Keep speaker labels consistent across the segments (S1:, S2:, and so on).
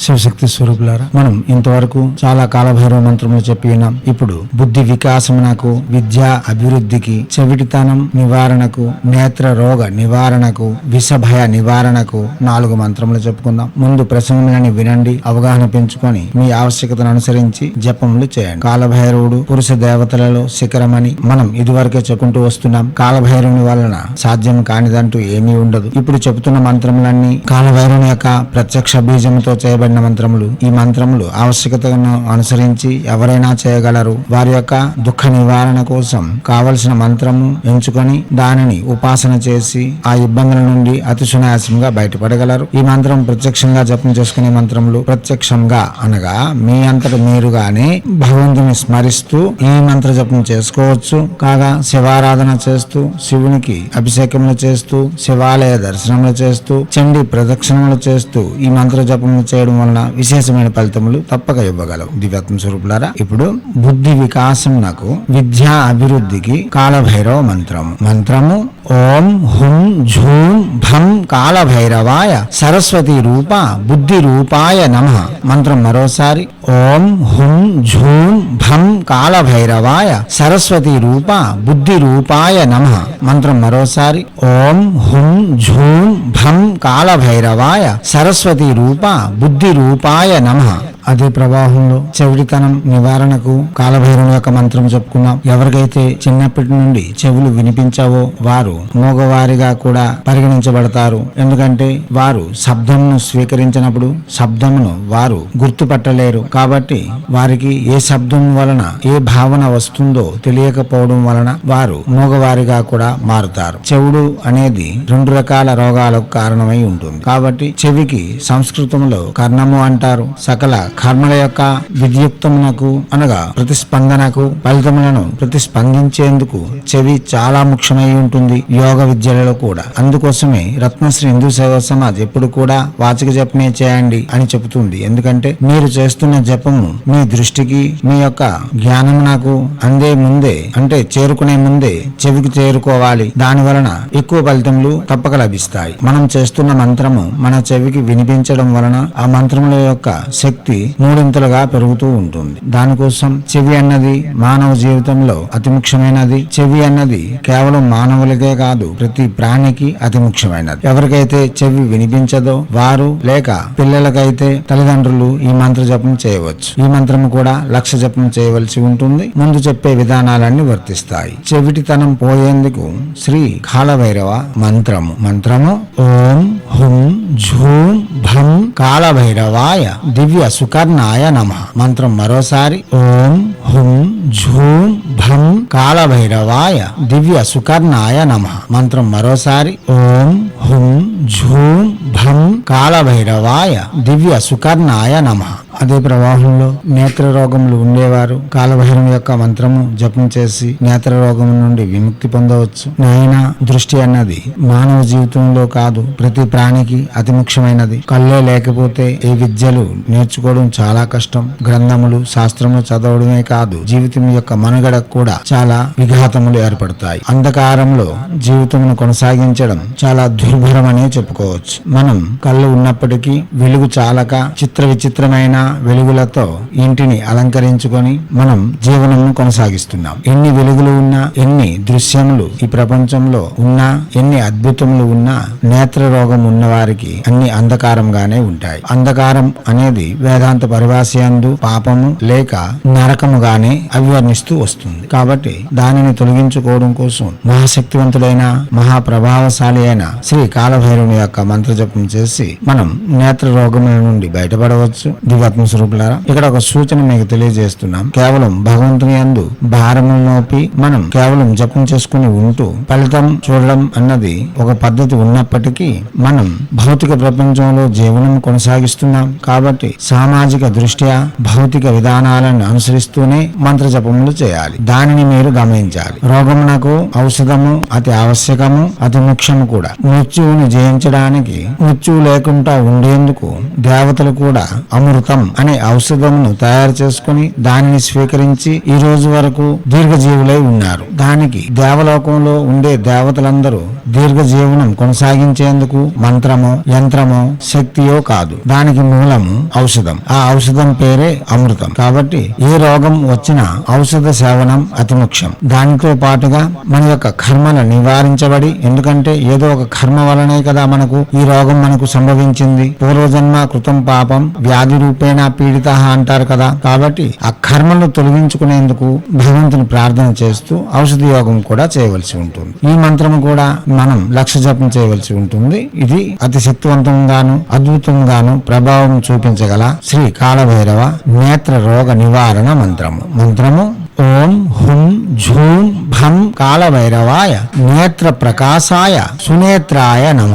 S1: శివశక్తి స్వరూపులారా మనం ఇంతవరకు చాలా కాలభైరవ మంత్రములు చెప్పి ఉన్నాం. ఇప్పుడు బుద్ధి వికాసమునకు విద్యా అభివృద్ధికి చెవిటితనం నివారణకు నేత్ర రోగ నివారణకు విషభయ నివారణకు నాలుగు మంత్రములు చెప్పుకుందాం. ముందు ప్రసంగాన్ని వినండి అవగాహన పెంచుకొని మీ ఆవశ్యకతను అనుసరించి జపములు చేయండి. కాలభైరవుడు పురుష దేవతలలో శిఖరమని మనం ఇదివరకే చెప్పుకుంటూ వస్తున్నాం. కాలభైరవుని వలన సాధ్యం కానిదంటూ ఏమీ ఉండదు. ఇప్పుడు చెబుతున్న మంత్రములన్నీ కాలభైరవుని యొక్క ప్రత్యక్ష బీజముతో చేయబడిన మంత్రములు. ఈ మంత్రములు ఆవశ్యకతను అనుసరించి ఎవరైనా చేయగలరు. వారి యొక్క దుఃఖ నివారణ కోసం కావలసిన మంత్రము ఎంచుకొని దానిని ఉపాసన చేసి ఆ ఇబ్బందుల నుండి అతి సునాయాసంగా బయటపడగలరు. ఈ మంత్రం ప్రత్యక్షంగా జపం చేసుకునే మంత్రములు ప్రత్యక్షంగా అనగా మీ అంతట మీరుగానే భగవంతుని స్మరిస్తూ ఈ మంత్ర జపం చేసుకోవచ్చు. కాగా శివారాధన చేస్తూ శివునికి అభిషేకములు చేస్తూ శివాలయ దర్శనములు చేస్తూ చండి ప్రదక్షిణములు చేస్తూ ఈ మంత్ర జపములు చేయడం వలన విశేషమైన ఫలితములు తప్పక ఇవ్వగలవు. దివ్యాత్మ స్వరూపులారా ఇప్పుడు బుద్ధి వికాసం నాకు విద్యా అభివృద్ధికి కాలభైరవ మంత్రము. మంత్రము ఓం హుం ఝూం భం కాలభైరవాయ సరస్వతి రూప బుద్ధి రూపాయ నమ. మంత్రం మరోసారి. ఓం హుం ఝూం భం కాలభైరవాయ సరస్వతి రూప బుద్ధి రూపాయ నమ. మంత్రం మరోసారి. ఓం హుం ఝూం భం కాలభైరవాయ సరస్వతి రూప బుద్ధి రూపాయ నమ. అదే ప్రవాహంలో చెవిడితనం నివారణకు కాలభైరవుని యొక్క మంత్రం చెప్పుకున్నాం ఎవరికైతే చిన్నప్పటి నుండి చెవులు వినిపించావో వారు మూగవారిగా కూడా పరిగణించబడతారు. ఎందుకంటే వారు శబ్దంను స్వీకరించినప్పుడు శబ్దమును వారు గుర్తుపట్టలేరు. కాబట్టి వారికి ఏ శబ్దం వలన ఏ భావన వస్తుందో తెలియకపోవడం వలన వారు మూగవారిగా కూడా మారుతారు. చెవుడు అనేది రెండు రకాల రోగాలకు కారణమై ఉంటుంది. కాబట్టి చెవికి సంస్కృతంలో కర్ణము అంటారు. సకల కర్మల యొక్క విద్యుక్తమునకు అనగా ప్రతిస్పందనకు ఫలితములను ప్రతిస్పందించేందుకు చెవి చాలా ముఖ్యమై ఉంటుంది. యోగ విద్యలలో కూడా. అందుకోసమే రత్నశ్రీ హిందూ సేవా సమాజ్ ఎప్పుడు కూడా వాచిక జపమే చేయండి అని చెబుతుంది. ఎందుకంటే మీరు చేస్తున్న జపము మీ దృష్టికి మీ యొక్క జ్ఞానం నాకు అందే ముందే అంటే చేరుకునే ముందే చెవికి చేరుకోవాలి. దాని వలన ఎక్కువ ఫలితములు తప్పక లభిస్తాయి. మనం చేస్తున్న మంత్రము మన చెవికి వినిపించడం వలన ఆ మంత్రముల యొక్క శక్తి మూడింతలుగా పెరుగుతూ ఉంటుంది. దానికోసం చెవి అన్నది మానవ జీవితంలో అతి ముఖ్యమైనది. చెవి అన్నది కేవలం మానవులకే కాదు ప్రతి ప్రాణికి అతి ముఖ్యమైనది. ఎవరికైతే చెవి వినిపించదో వారు లేక పిల్లలకైతే తల్లిదండ్రులు ఈ మంత్ర జపం చేయవచ్చు. ఈ మంత్రము కూడా లక్ష జపం చేయవలసి ఉంటుంది. ముందు చెప్పే విధానాలన్నీ వర్తిస్తాయి. చెవిటితనం పోయేందుకు శ్రీ కాలభైరవ మంత్రము. మంత్రము ఓం హుం ఝూం భం కాలభైరవాయ దివ్య సుకర్ణాయ నమ. మంత్రం మరోసారి ఓం హుం ఝూం భం కాలభైరవాయ దివ్య సుకర్ణాయ నమ. నమ. మంత్రం మరోసారి. ఓం హుం ఝూం భం కాలభైరవాయ దివ్య సుకర్ణాయ నమ. అదే ప్రవాహంలో నేత్ర రోగములు ఉండేవారు. కాలభైరం యొక్క మంత్రము జపం చేసి నేత్ర రోగం నుండి విముక్తి పొందవచ్చు. నాయన దృష్టి అన్నది మానవ జీవితంలో కాదు ప్రతి ప్రాణికి అతి ముఖ్యమైనది. కళ్ళే లేకపోతే ఈ విద్యలు నేర్చుకోవడం చాలా కష్టం. గ్రంథములు శాస్త్రములు చదవడమే కాదు జీవితం యొక్క మనుగడ కూడా చాలా విఘాతములు ఏర్పడతాయి. అంధకారంలో జీవితమును కొనసాగించడం చాలా దుర్భరమనే చెప్పుకోవచ్చు. మనం కళ్ళు ఉన్నప్పటికీ వెలుగు చాలక చిత్ర విచిత్రమైన వెలుగులతో ఇంటిని అలంకరించుకొని మనం జీవనమును కొనసాగిస్తున్నాం. ఎన్ని వెలుగులు ఉన్నా ఎన్ని దృశ్యములు ఈ ప్రపంచంలో ఉన్నా ఎన్ని అద్భుతములు ఉన్నా నేత్ర రోగం ఉన్న వారికి అన్ని అంధకారంగానే ఉంటాయి. అంధకారం అనేది వేదాంత పరిభాషయందు పాపము లేక నరకముగానే అభివర్ణిస్తూ వస్తుంది. కాబట్టి దానిని తొలగించుకోవడం కోసం మహాశక్తివంతుడైన మహాప్రభావశాలి అయిన శ్రీ కాలభైరుని యొక్క మంత్రజపం చేసి మనం నేత్ర రోగముల నుండి బయటపడవచ్చు. దివ ఆత్మస్వరూపులారా ఇక్కడ ఒక సూచన మీకు తెలియజేస్తున్నాం. కేవలం భగవంతుని అందు భారము నోపి మనం కేవలం జపం చేసుకుని ఉంటూ ఫలితం చూడడం అన్నది ఒక పద్ధతి ఉన్నప్పటికీ మనం భౌతిక ప్రపంచంలో జీవనం కొనసాగిస్తున్నాం. కాబట్టి సామాజిక దృష్ట్యా భౌతిక విధానాలను అనుసరిస్తూనే మంత్ర జపములు చేయాలి. దానిని మీరు గమనించాలి. రోగమునకు ఔషధము అతి ఆవశ్యకము అతి ముఖ్యము కూడా. మృత్యువుని జయించడానికి మృత్యువు లేకుండా ఉండేందుకు దేవతలు కూడా అమృతం హోమం అనే ఔషధమును తయారు చేసుకుని దానిని స్వీకరించి ఈ రోజు వరకు దీర్ఘజీవులై ఉన్నారు. దానికి దేవలోకంలో ఉండే దేవతలందరూ దీర్ఘజీవనం కొనసాగించేందుకు మంత్రమో యంత్రమో శక్తియో కాదు. దానికి మూలము ఔషధం. ఆ ఔషధం పేరే అమృతం. కాబట్టి ఏ రోగం వచ్చినా ఔషధ సేవనం అతి ముఖ్యం. దానితో పాటుగా మన యొక్క కర్మలు నివారించబడి ఎందుకంటే ఏదో ఒక కర్మ వలనే కదా మనకు ఈ రోగం మనకు సంభవించింది. పూర్వజన్మ కృతం పాపం వ్యాధి రూపేణ పీడిత అంటారు కదా. కాబట్టి ఆ కర్మను తొలగించుకునేందుకు భగవంతుని ప్రార్థన చేస్తూ ఔషధ యోగం కూడా చేయవలసి ఉంటుంది. ఈ మంత్రం కూడా మనం లక్ష జపం చేయవలసి ఉంటుంది. ఇది అతి శక్తివంతంగాను అద్భుతంగాను ప్రభావం చూపించగల శ్రీ కాళభైరవ నేత్ర రోగ నివారణ మంత్రము. మంత్రము ఓం హుం ఝూం భం కాలభైరవాయ నేత్ర ప్రకాశాయ సునేత్రాయ నమ.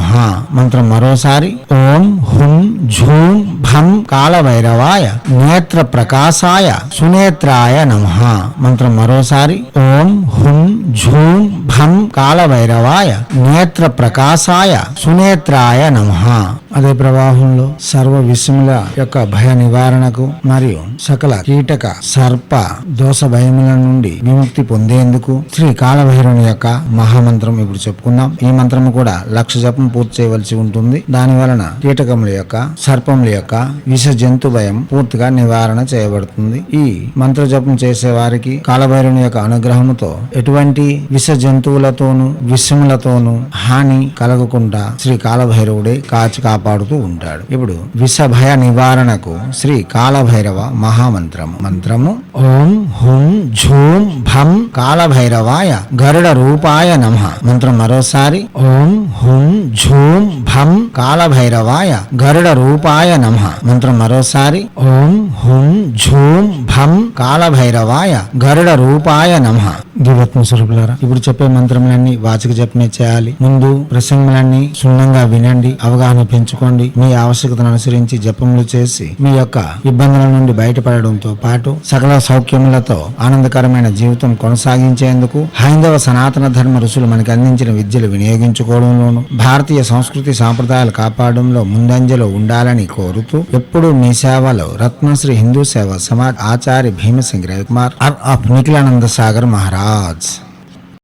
S1: మంత్రం మరోసారి. ఓం హుం ఝూం భం కాలభైరవాయ నేత్ర ప్రకాశాయ సునేత్రాయ నమ. మంత్రం మరోసారి. ఓం హుం ఝూం భం కాలభైరవాయ నేత్ర ప్రకాశాయ సునేత్రాయ నమ. అదే ప్రవాహంలో సర్వ విషముల యొక్క భయ నివారణకు మరియు సకల కీటక సర్ప దోష భయముల నుండి విముక్తి పొందేందుకు శ్రీ కాళభైరవుని యొక్క మహామంత్రం ఇప్పుడు చెప్పుకుందాం. ఈ మంత్రం కూడా లక్ష జపం పూర్తి చేయవలసి ఉంటుంది. దాని వలన కీటకముల యొక్క సర్పముల యొక్క విష జంతు భయం పూర్తిగా నివారణ చేయబడుతుంది. ఈ మంత్ర జపం చేసే వారికి కాళభైరవుని యొక్క అనుగ్రహముతో ఎటువంటి విష జంతువులతోనూ విషములతోనూ హాని కలగకుండా శ్రీ కాళభైరవుడే కాచి కాపాడుతూ ఉంటాడు. ఇప్పుడు విష భయ నివారణకు శ్రీ కాళభైరవ మహామంత్రము మంత్రము. ఓం హుం ఝూం భం కాళభైరవాయ గరుడ రూపాయ నమ. మంత్రం మరోసారి. ఓం హుం ఝూం భం కాళభైరవాయ గరుడ రూపాయ నమ. మంత్రం మరోసారి. ఓం హుం ఝూం భం కాళభైరవాయ గరుడ రూపాయ నమ. దివత్మ స్వరూపులారా ఇప్పుడు చెప్పే మంత్రములన్నీ వాచిక జపమే చేయాలి. ముందు ప్రసంగములన్నీ క్షుణ్ణంగా వినండి అవగాహన పెంచుకోండి. మీ ఆవశ్యకతను అనుసరించి జపములు చేసి మీ యొక్క ఇబ్బందుల నుండి బయటపడడంతో పాటు సకల సౌఖ్యములతో ఆనందకరమైన జీవితం కొనసాగించేందుకు హైందవ సనాతన ధర్మ ఋషులు మనకు అందించిన విద్యలు వినియోగించుకోవడంలోను భారతీయ సంస్కృతి సాంప్రదాయాలు కాపాడంలో ముందంజలో ఉండాలని కోరుతూ ఎప్పుడూ మీ సేవలో రత్నశ్రీ హిందూ సేవ సమాజ్ ఆచార్య భీమసింగ్ రవికుమార్ ఆఫ్ నిఖిలానంద సాగర్ మహారాజ్.